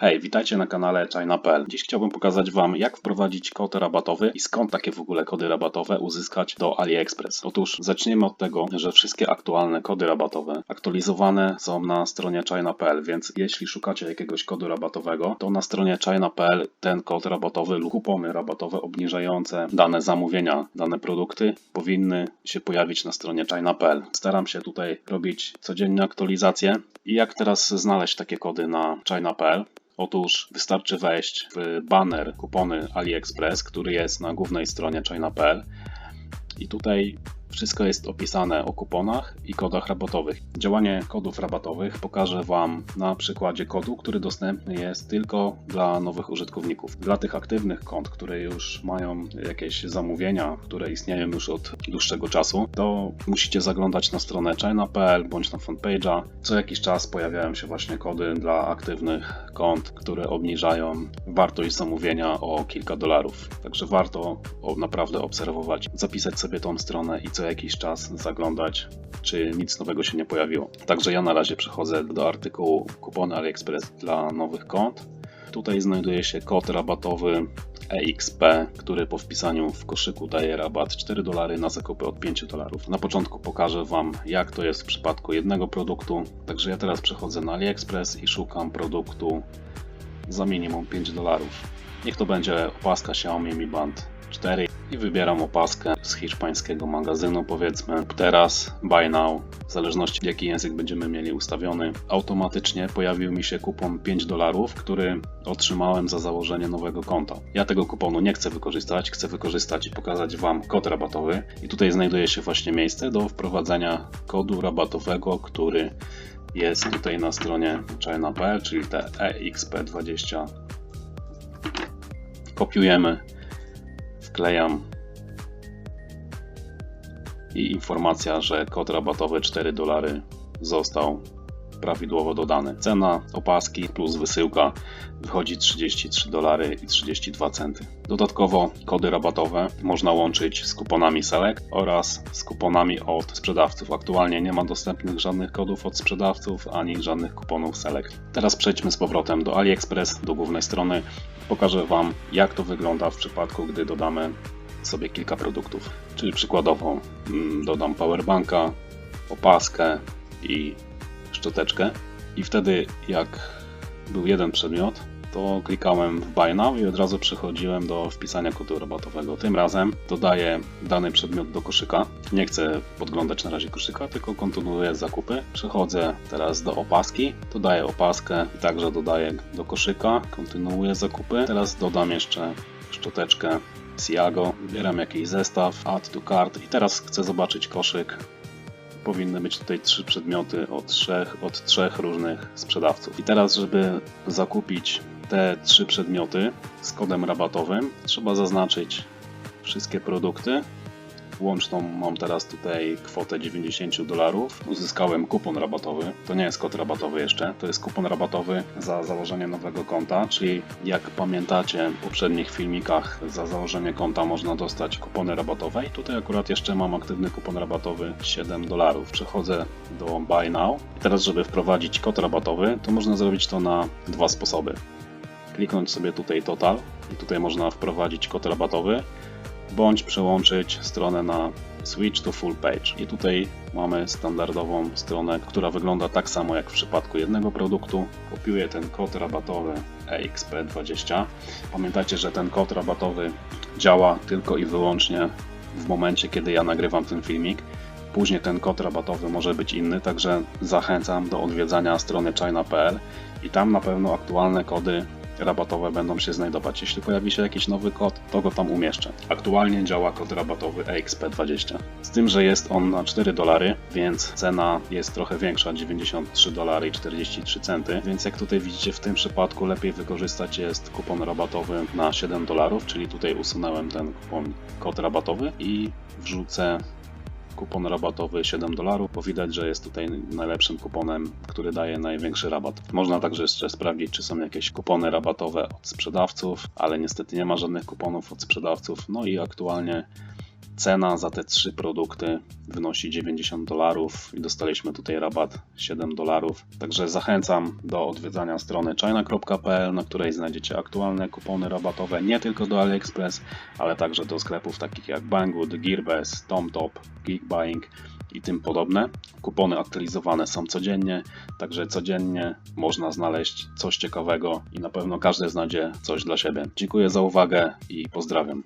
Hej, witajcie na kanale China.pl. Dziś chciałbym pokazać Wam, jak wprowadzić kod rabatowy i skąd takie w ogóle kody rabatowe uzyskać do AliExpress. Otóż zaczniemy od tego, że wszystkie aktualne kody rabatowe aktualizowane są na stronie China.pl, więc jeśli szukacie jakiegoś kodu rabatowego, to na stronie China.pl ten kod rabatowy lub kupony rabatowe obniżające dane zamówienia, dane produkty powinny się pojawić na stronie China.pl. Staram się tutaj robić codziennie aktualizacje i jak teraz znaleźć takie kody na China.pl? Otóż wystarczy wejść w banner kupony AliExpress, który jest na głównej stronie China.pl i tutaj wszystko jest opisane o kuponach i kodach rabatowych. Działanie kodów rabatowych pokażę Wam na przykładzie kodu, który dostępny jest tylko dla nowych użytkowników. Dla tych aktywnych kont, które już mają jakieś zamówienia, które istnieją już od dłuższego czasu, to musicie zaglądać na stronę china.pl bądź na fanpage'a. Co jakiś czas pojawiają się właśnie kody dla aktywnych kont, które obniżają wartość zamówienia o kilka dolarów. Także warto naprawdę obserwować, zapisać sobie tą stronę i co jakiś czas zaglądać, czy nic nowego się nie pojawiło. Także ja na razie przechodzę do artykułu kupony AliExpress dla nowych kont. Tutaj znajduje się kod rabatowy EXP, który po wpisaniu w koszyku daje rabat 4 dolary na zakupy od 5 dolarów. Na początku pokażę Wam, jak to jest w przypadku jednego produktu. Także ja teraz przechodzę na AliExpress i szukam produktu za minimum 5 dolarów. Niech to będzie opaska Xiaomi Mi Band 4 i wybieram opaskę z hiszpańskiego magazynu powiedzmy. Teraz buy now, w zależności jaki język będziemy mieli ustawiony. Automatycznie pojawił mi się kupon 5 dolarów, który otrzymałem za założenie nowego konta. Ja tego kuponu nie chcę wykorzystać, chcę wykorzystać i pokazać Wam kod rabatowy i tutaj znajduje się właśnie miejsce do wprowadzenia kodu rabatowego, który jest tutaj na stronie China.pl, czyli te EXP20 kopiujemy wklejam i informacja, że kod rabatowy 4 dolary został prawidłowo dodany. Cena opaski plus wysyłka wychodzi 33 dolary i 32 centy. Dodatkowo kody rabatowe można łączyć z kuponami Select oraz z kuponami od sprzedawców. Aktualnie nie ma dostępnych żadnych kodów od sprzedawców ani żadnych kuponów Select. Teraz przejdźmy z powrotem do AliExpress, do głównej strony. Pokażę Wam jak to wygląda w przypadku, gdy dodamy sobie kilka produktów. Czyli przykładowo mm, dodam powerbanka, opaskę i szczoteczkę i wtedy jak był jeden przedmiot, to klikałem w Buy Now i od razu przechodziłem do wpisania kodu rabatowego. Tym razem dodaję dany przedmiot do koszyka. Nie chcę podglądać na razie koszyka, tylko kontynuuję zakupy. Przechodzę teraz do opaski, dodaję opaskę także dodaję do koszyka, kontynuuję zakupy. Teraz dodam jeszcze szczoteczkę Siago, wybieram jakiś zestaw, add to cart i teraz chcę zobaczyć koszyk powinny być tutaj trzy przedmioty od trzech, od trzech różnych sprzedawców. I teraz, żeby zakupić te trzy przedmioty z kodem rabatowym, trzeba zaznaczyć wszystkie produkty Łączną mam teraz tutaj kwotę 90 dolarów. Uzyskałem kupon rabatowy. To nie jest kod rabatowy jeszcze, to jest kupon rabatowy za założenie nowego konta, czyli jak pamiętacie w poprzednich filmikach za założenie konta można dostać kupony rabatowe i tutaj akurat jeszcze mam aktywny kupon rabatowy 7 dolarów. Przechodzę do Buy Now. I teraz, żeby wprowadzić kod rabatowy, to można zrobić to na dwa sposoby. Kliknąć sobie tutaj Total i tutaj można wprowadzić kod rabatowy bądź przełączyć stronę na Switch to Full Page. I tutaj mamy standardową stronę, która wygląda tak samo jak w przypadku jednego produktu. Kopiuję ten kod rabatowy EXP20. Pamiętajcie, że ten kod rabatowy działa tylko i wyłącznie w momencie, kiedy ja nagrywam ten filmik. Później ten kod rabatowy może być inny, także zachęcam do odwiedzania strony china.pl i tam na pewno aktualne kody rabatowe będą się znajdować. Jeśli pojawi się jakiś nowy kod, to go tam umieszczę. Aktualnie działa kod rabatowy EXP20. Z tym, że jest on na 4 dolary, więc cena jest trochę większa, 93 dolary i 43 centy. Więc jak tutaj widzicie, w tym przypadku lepiej wykorzystać jest kupon rabatowy na 7 dolarów, czyli tutaj usunąłem ten kupon, kod rabatowy i wrzucę kupon rabatowy 7 dolarów, bo widać, że jest tutaj najlepszym kuponem, który daje największy rabat. Można także jeszcze sprawdzić, czy są jakieś kupony rabatowe od sprzedawców, ale niestety nie ma żadnych kuponów od sprzedawców. No i aktualnie Cena za te trzy produkty wynosi 90 dolarów i dostaliśmy tutaj rabat 7 dolarów. Także zachęcam do odwiedzania strony china.pl, na której znajdziecie aktualne kupony rabatowe nie tylko do AliExpress, ale także do sklepów takich jak Banggood, Gearbest, TomTop, Geekbuying i tym podobne. Kupony aktualizowane są codziennie, także codziennie można znaleźć coś ciekawego i na pewno każdy znajdzie coś dla siebie. Dziękuję za uwagę i pozdrawiam.